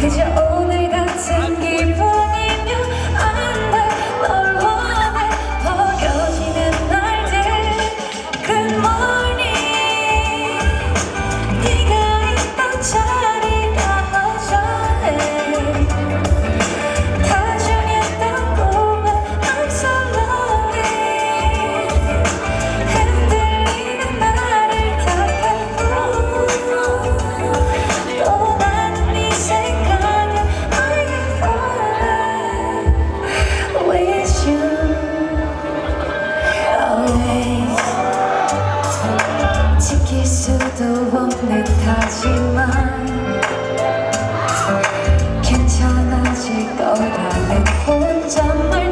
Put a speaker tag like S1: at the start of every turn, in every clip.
S1: 그저 혼잣말도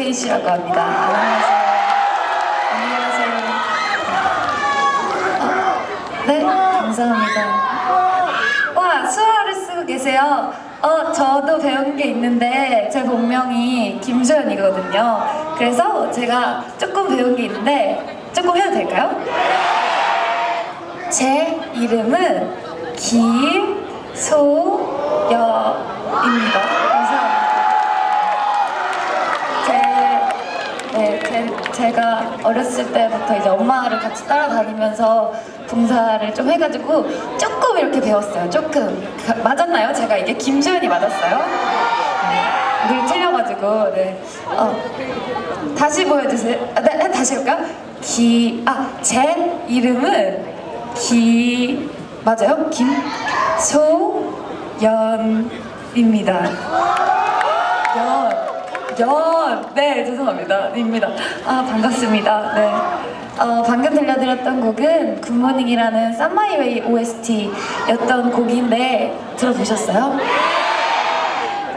S1: 저는 케이씨라고 합니다. 안녕하세요. 안녕하세요. 어, 네, 감사합니다. 와, 수화를 쓰고 계세요. 어, 저도 배운 게 있는데 제 본명이 김소연이거든요. 그래서 제가 조금 배운 게 있는데 조금 해도 될까요? 제 이름은. 감사합니다. 제, 제가 어렸을 때부터 이제 엄마를 같이 따라다니면서 봉사를 좀 해가지고 조금 이렇게 배웠어요. 조금. 가- 맞았나요? 제가 이게 김소연이 맞았어요? 네, 늘 틀려가지고, 네. 어, 다시 보여주세요. 아, 네, 네, 다시 할까요? 기, 아, 제 이름은 기, 맞아요? 김소연입니다. 연, 연, 네, 죄송합니다. 입니다. 아, 반갑습니다. 네. 어, 방금 들려드렸던 곡은 굿모닝이라는 쌈마이웨이 OST였던 곡인데 들어보셨어요?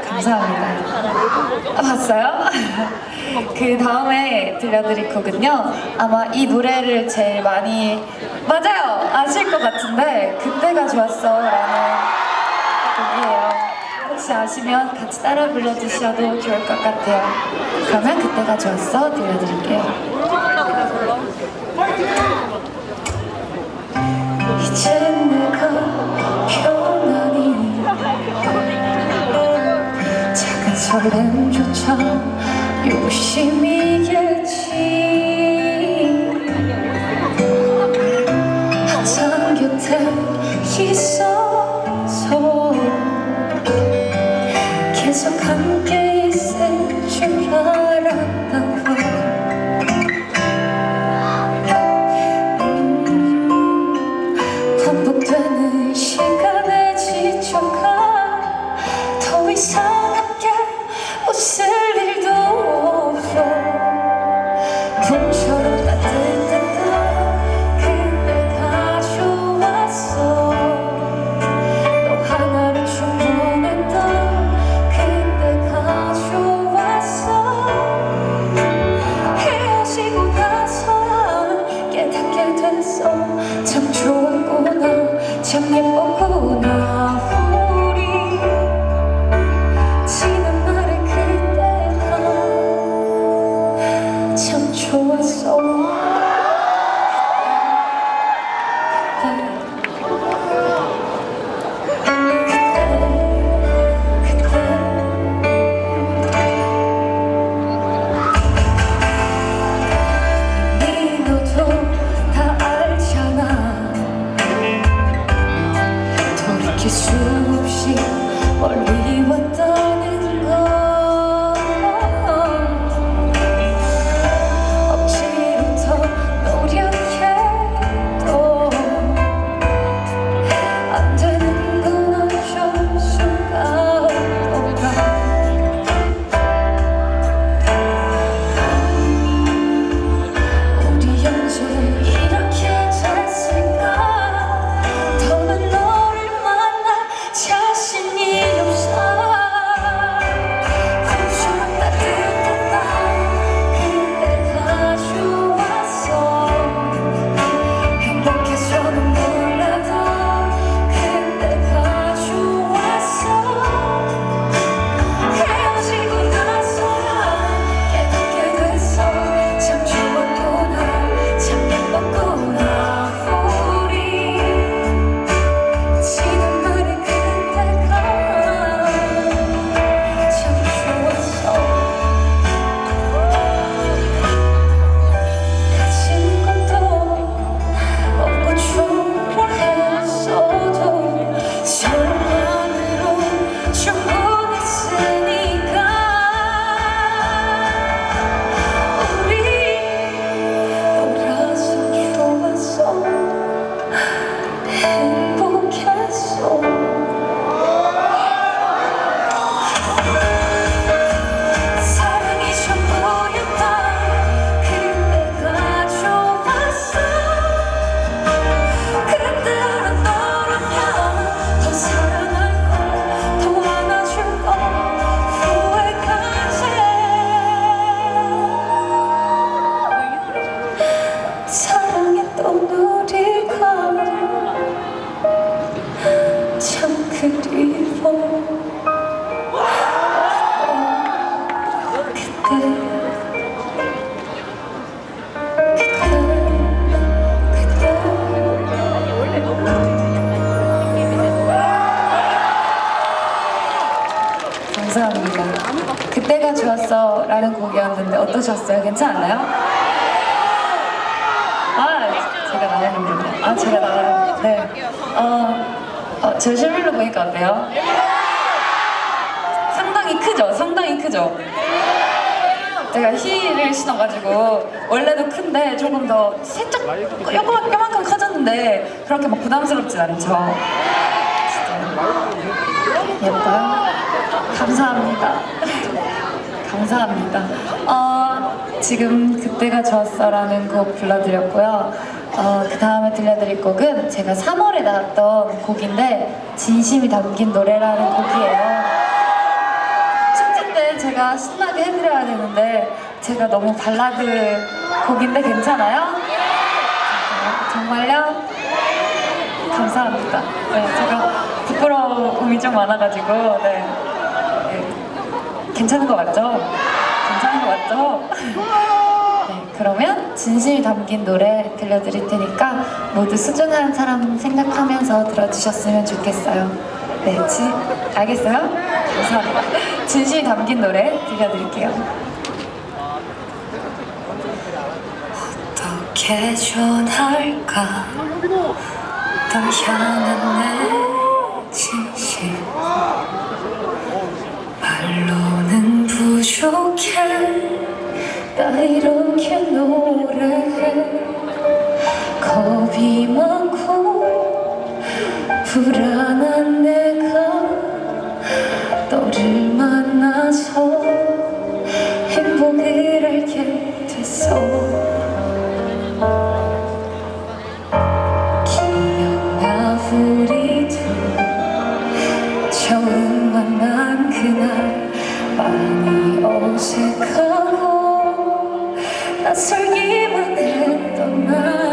S1: 감사합니다. 아, 봤어요? 그 다음에 들려드릴 곡은요. 아마 이 노래를 제일 많이 맞아요. 아실 것 같은데 그때가 좋았어 라는 곡이에요. 혹시 아시면 같이 따라 불러주셔도 좋을 것 같아요. 그러면 그때가 좋았어 들려드릴게요. 이제 내가 편안히 작은 설렘조차 욕심이겠지 항상 곁에 있어 계 아, 제가 나가는 네. 어, 어, 제 실물로 보니까 어때요? 상당히 크죠? 상당히 크죠? 제가 힐을 신어가지고 원래도 큰데 조금 더 살짝 요만, 요만큼 커졌는데 그렇게 막 부담스럽진 않죠? 예뻐요? 감사합니다. 감사합니다. 어, 지금 그때가 좋았어라는 곡 불러드렸고요. 어, 그 다음에 들려드릴 곡은 제가 3월에 나왔던 곡인데 진심이 담긴 노래라는 곡이에요. 축제 때 제가 신나게 해드려야 되는데 제가 너무 발라드 곡인데 괜찮아요? 정말요? 감사합니다. 네, 제가 부끄러움이 좀 많아가지고 네. 네. 괜찮은 거 맞죠? 괜찮은 거 맞죠? 네, 그러면 진심이 담긴 노래 들려드릴 테니까 모두 소중한 사람 생각하면서 들어주셨으면 좋겠어요. 네, 지, 알겠어요? 감사합니다. 진심이 담긴 노래 들려드릴게요. 어떻게 전할까? 널 향한 내 진심 말로는 부족해 나 이렇게 노래해 겁이 많고 불안한 내가 너를 만나서 행복을 알게 됐어. 기억나 우리 둘 처음 만난 그날 많이 낯 설기만 했던 날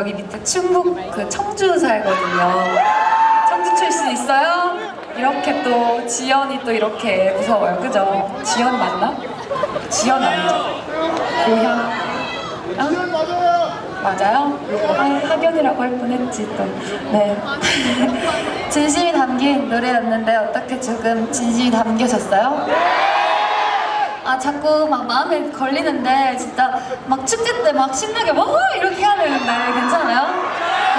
S1: 여기 밑에 충북 그 청주 살거든요. 청주 출신 있어요? 이렇게 또 지연이 또 이렇게 무서워요. 그죠? 지연 맞나? 지연 아니죠? 고향. 어? 맞아요? 아, 학연이라고 할 뻔했지 또. 네. 진심이 담긴 노래였는데 어떻게 조금 진심이 담겨졌어요? 아 자꾸 막 마음에 걸리는데 진짜 막 축제 때 막 신나게 막 이렇게 해야 되는데 괜찮아요?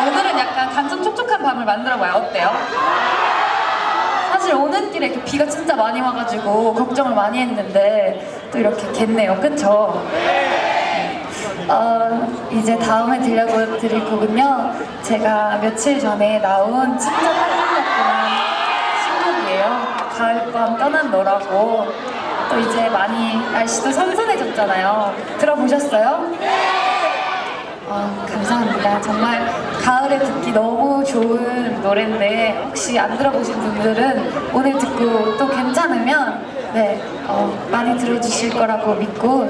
S1: 오늘은 약간 감정 촉촉한 밤을 만들어봐요 어때요? 사실 오는 길에 이렇게 비가 진짜 많이 와가지고 걱정을 많이 했는데 또 이렇게 겠네요 그쵸? 어, 이제 다음에 들려고 드릴 곡은요 제가 며칠 전에 나온 진짜 따끈따끈한 신곡이에요 가을밤 떠난 너라고 또 이제 많이 날씨도 선선해졌잖아요 들어보셨어요? 어, 감사합니다 정말 가을에 듣기 너무 좋은 노래인데 혹시 안 들어보신 분들은 오늘 듣고 또 괜찮으면 네 어, 많이 들어주실 거라고 믿고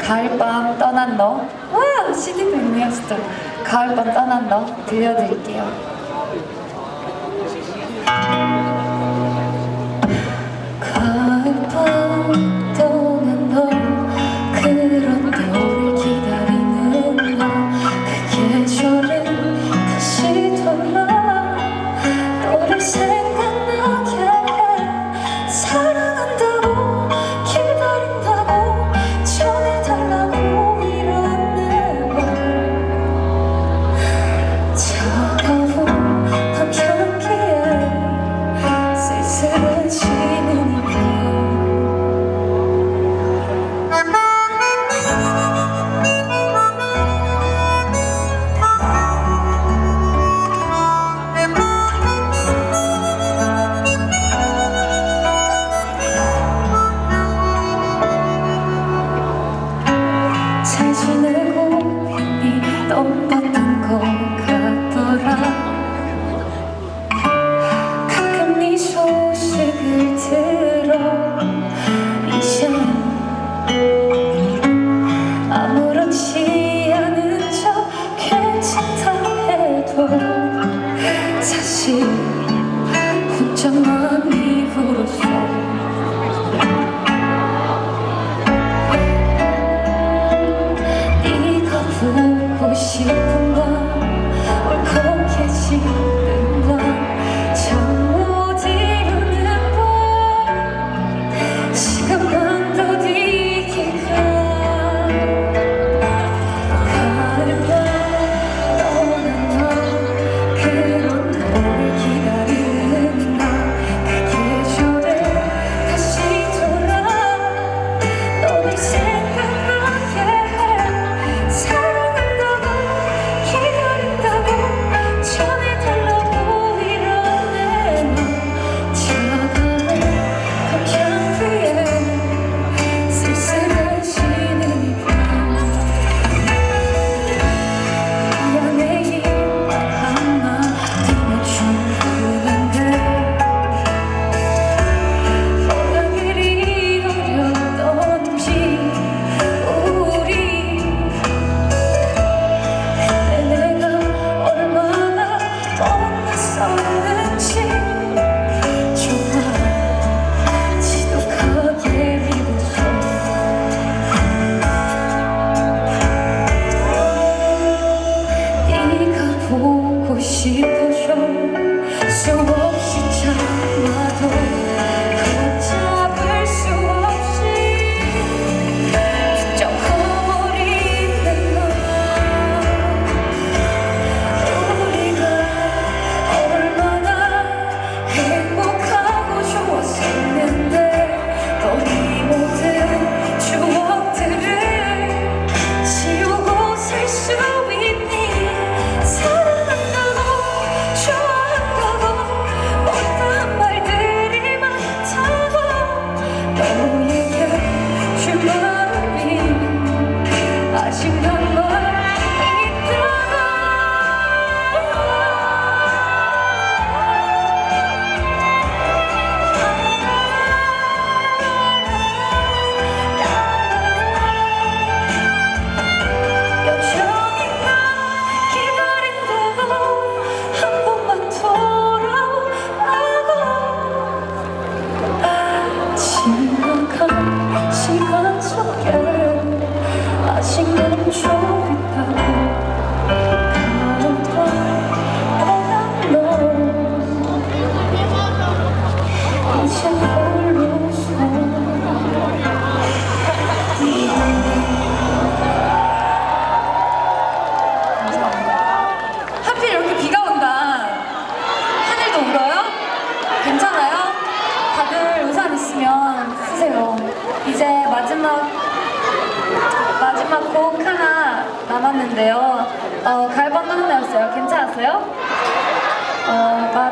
S1: 가을밤 떠난 너 와! CD도 있네요 진짜 가을밤 떠난 너 들려드릴게요 사실 혼자만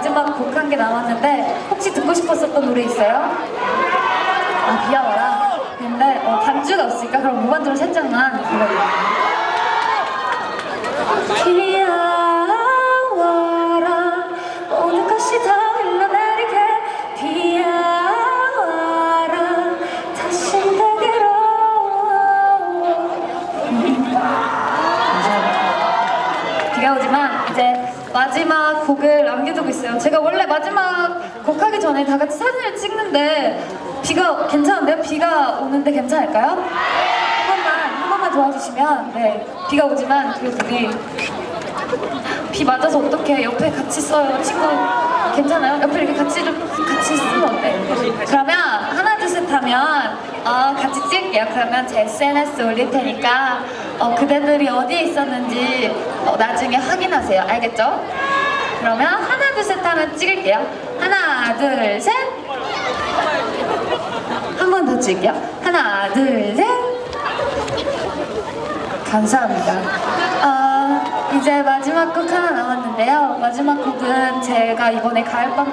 S2: 마지막 곡 한 개 남았는데 혹시 듣고 싶었었던 노래 있어요? 아, 비와라. 근데 어, 반주가 없으니까 그럼 무반주로 살짝만 불러드릴게요. 비와라 모든 것이 다 흘러내리게 비와라 다시 내게로 감사합니다. 비가 오지만 이제 마지막 곡을. 제가 원래 마지막 곡 하기 전에 다 같이 사진을 찍는데 비가 괜찮은데요? 비가 오는데 괜찮을까요? 한 번만 한 번만 도와주시면 네 비가 오지만 그래도 우리 비 맞아서 어떻게 옆에 같이 써요 친구 괜찮아요? 옆에 이렇게 같이 좀 같이 쓰면 어때? 그러면 하나 둘 셋 하면 어 같이 찍을게요 그러면 제 SNS 올릴 테니까 어 그대들이 어디에 있었는지 어, 나중에 확인하세요 알겠죠? 그러면 하나 둘 셋 하면 찍을게요 하나 둘 셋 한 번 더 찍을게요 하나 둘 셋 감사합니다. 아, 이제 마지막 곡 하나 남았는데요. 마지막 곡은 제가 이번에 가을밤,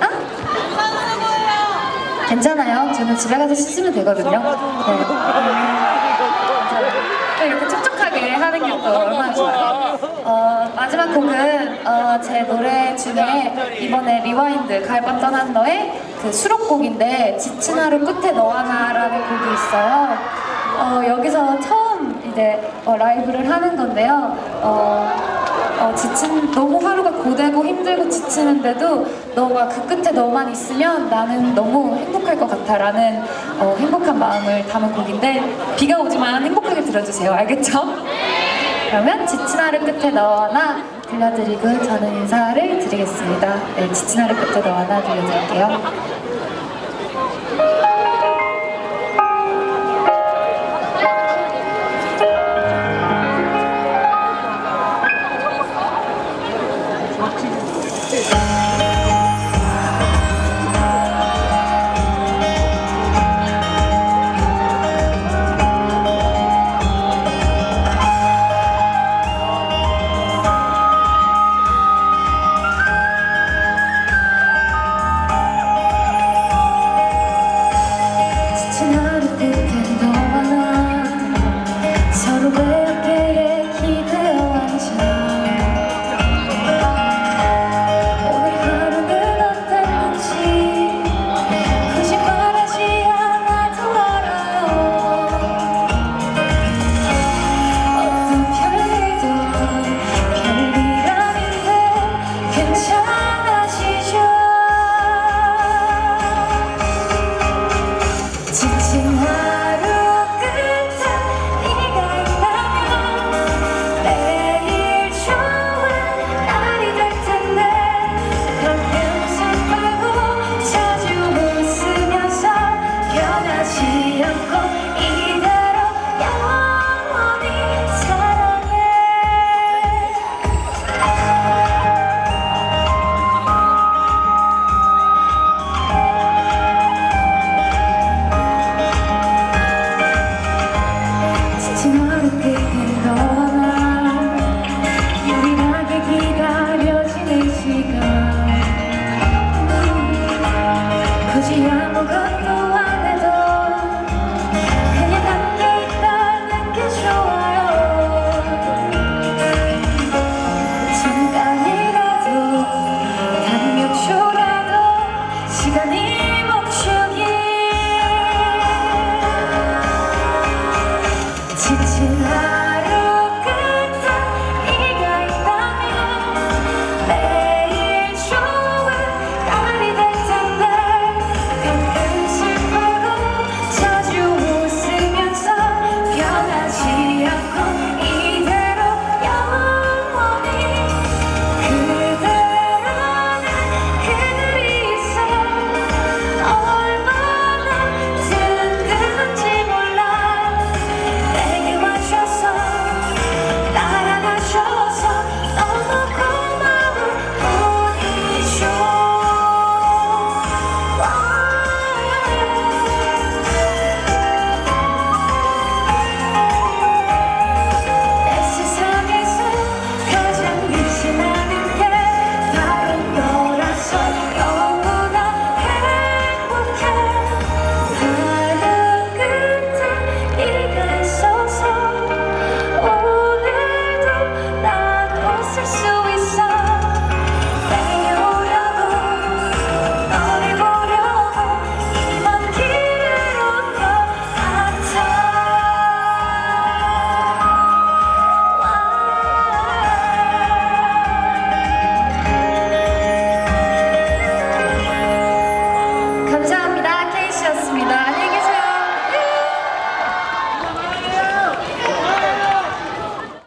S2: 아? 괜찮아요. 저는 집에 가서 씻으면 되거든요. 네. 또 이렇게 촉촉하게 하는 게 또 얼마나 좋아요. 어, 마지막 곡은 어, 제 노래 중에 이번에 리와인드 가을밤 떠난 너의 그 수록곡인데 지친 하루 끝에 너와 나라는 곡이 있어요. 어, 여기서 처음 이제 어, 라이브를 하는 건데요. 어, 어, 지친 너무 하루가 고되고 힘들고 지치는데도 너가 그 끝에 너만 있으면 나는 너무 행복할 것 같아라는 어, 행복한 마음을 담은 곡인데 비가 오지만 행복하게 들어주세요. 알겠죠? 그러면 지친 하루 끝에 너와 나 들려드리고 저는 인사를 드리겠습니다. 네, 지친 하루 끝에 너와 나 들려드릴게요.